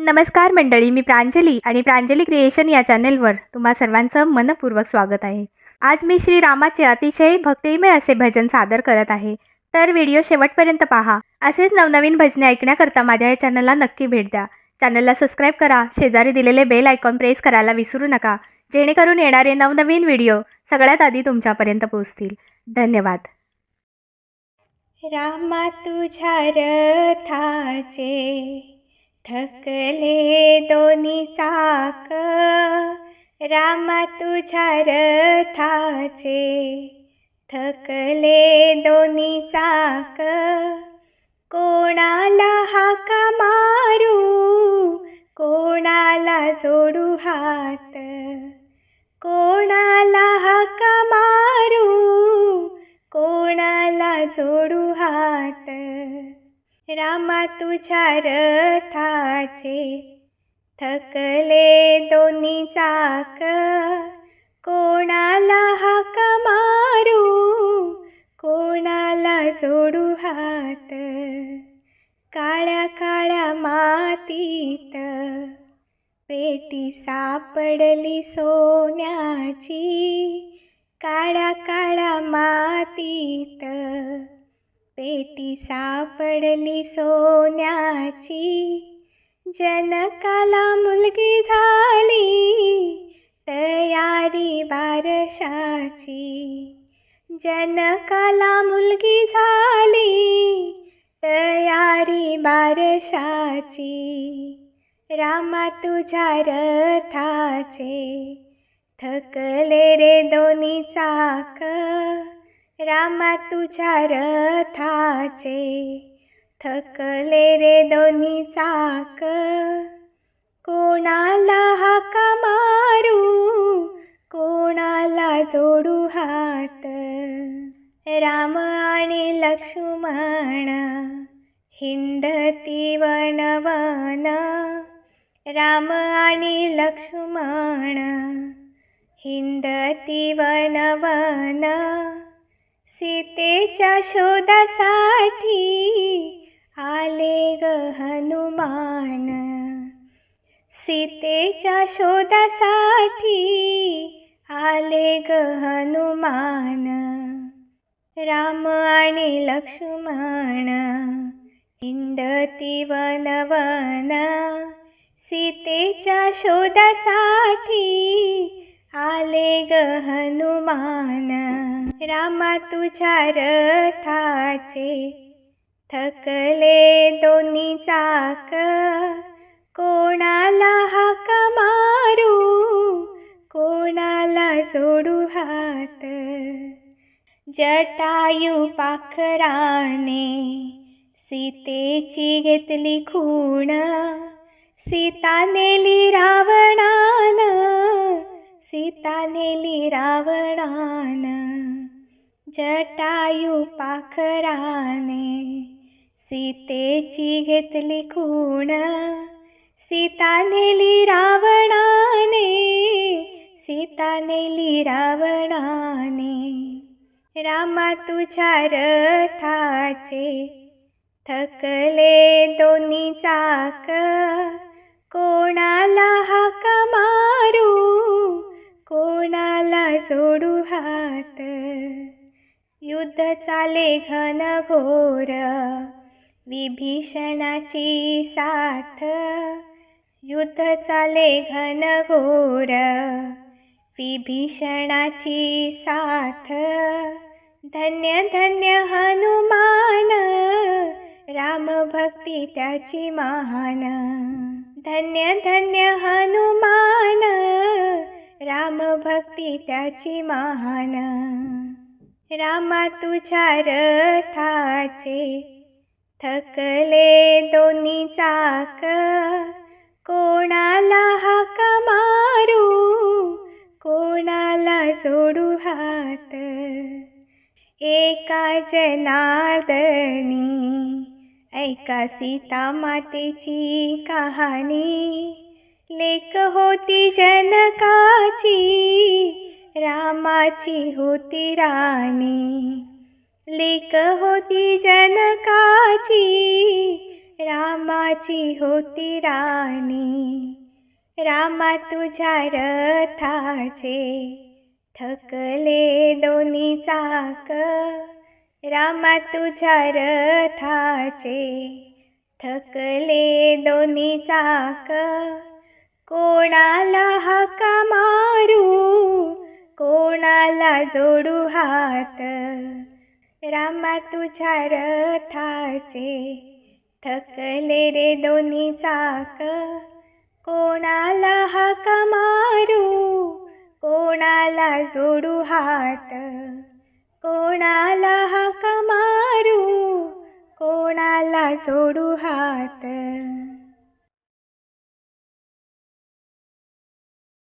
नमस्कार मंडळी मी प्रांजली आणि प्रांजली क्रिएशन या चॅनेलवर तुम्हा सर्वांचं मनपूर्वक स्वागत आहे. आज मी श्री रामाचे अतिशय भक्तिमय असे भजन सादर करत आहे. तर व्हिडिओ शेवटपर्यंत पहा. असेच नवनवीन भजने ऐकण्याकरता माझ्या या चॅनलला नक्की भेट द्या. चॅनलला सबस्क्राईब करा. शेजारी दिलेले बेल आयकॉन प्रेस करायला विसरू नका. जेणेकरून येणारे नवनवीन व्हिडिओ सगळ्यात आधी तुमच्यापर्यंत पोहोचतील. धन्यवाद. रामा तुझ्या रथाचे थकले दोन्ही चाक रामा तुझ्या रथाचे. थकले दोन्ही चाक कोणाला हाका मारू? कोणाला जोडू हात? कोणाला हाका मारू? कोणाला जोडू हात? रामा तुझ्या रथाचे थकले दोन्ही चाक. कोणाला हाक मारू कोणाला जोडू हात. काळ्या काळ्या मातीत पेटी सापडली सोन्याची. काळ्या काळ्या मातीत पेटी सापडली सोन्याची. जनकाला मुलगी झाली तयारी बारशाची. जनकाला मुलगी झाली तयारी बारशाची. रामा तुझ्या रथाचे थकले रे दोन्ही चाक. रामा तुझ्या रथाचे थकले रे दोन्ही चाक. कोणाला हाका मारू कोणाला जोडू हात. राम आणि लक्ष्मण हिंडती वनवन. राम आणि लक्ष्मण हिंडती वनवन सीतेच्या शोधासाठी आले ग हनुमान. सीतेच्या शोधासाठी आले ग हनुमान. राम आणि लक्ष्मण हिंडती वनवन सीतेच्या शोधासाठी आले ग हनुमान. रामा तुझ्या रथाचे थकले दोन्ही चाक. कोणाला हाक मारू? कोणाला जोडू हात? जटायू पाखराने सीतेची घेतली खूण. सीता नेली रावणा सीता नेली रावणान जटायू पाखराने सीतेची घेतली खूण सीता नेली रावणाने सीता नेली रावणाने रामा तुझ्या रथाचे थकले दोन्ही चाक कोणाला हाका मारू? जोडू हात. युद्ध चाले घन घोर. विभीषणाची साथ. युद्ध चाले घन घोर. विभीषणाची साथ. धन्य धन्य हनुमान. राम भक्ती त्याची महान धन्य धन्य हनुमान. राम भक्ती त्याची महान. रामा तुझ्या रथाचे थकले दोन्ही चाक. कोणाला हाक मारू? कोणाला जोडू हात? एका जनार्दनी ऐका सीता मातेची कहाणी. लेक होती जनकाची रामाची होती राणी. लेक होती जनकाची रामाची होती राणी. रामा तुझ्या रथाचे थकले दोन्ही चाक. रामा तुझ्या रथाचे थकले दोन्ही चाक. कोणाला हाका मारू? कोणाला जोडू हात? रामा तुझ्या रथाचे थकले रे दोन्ही चाक. कोणाला हाका मारू? कोणाला जोडू हात? कोणाला हाका मारू? कोणाला जोडू हात?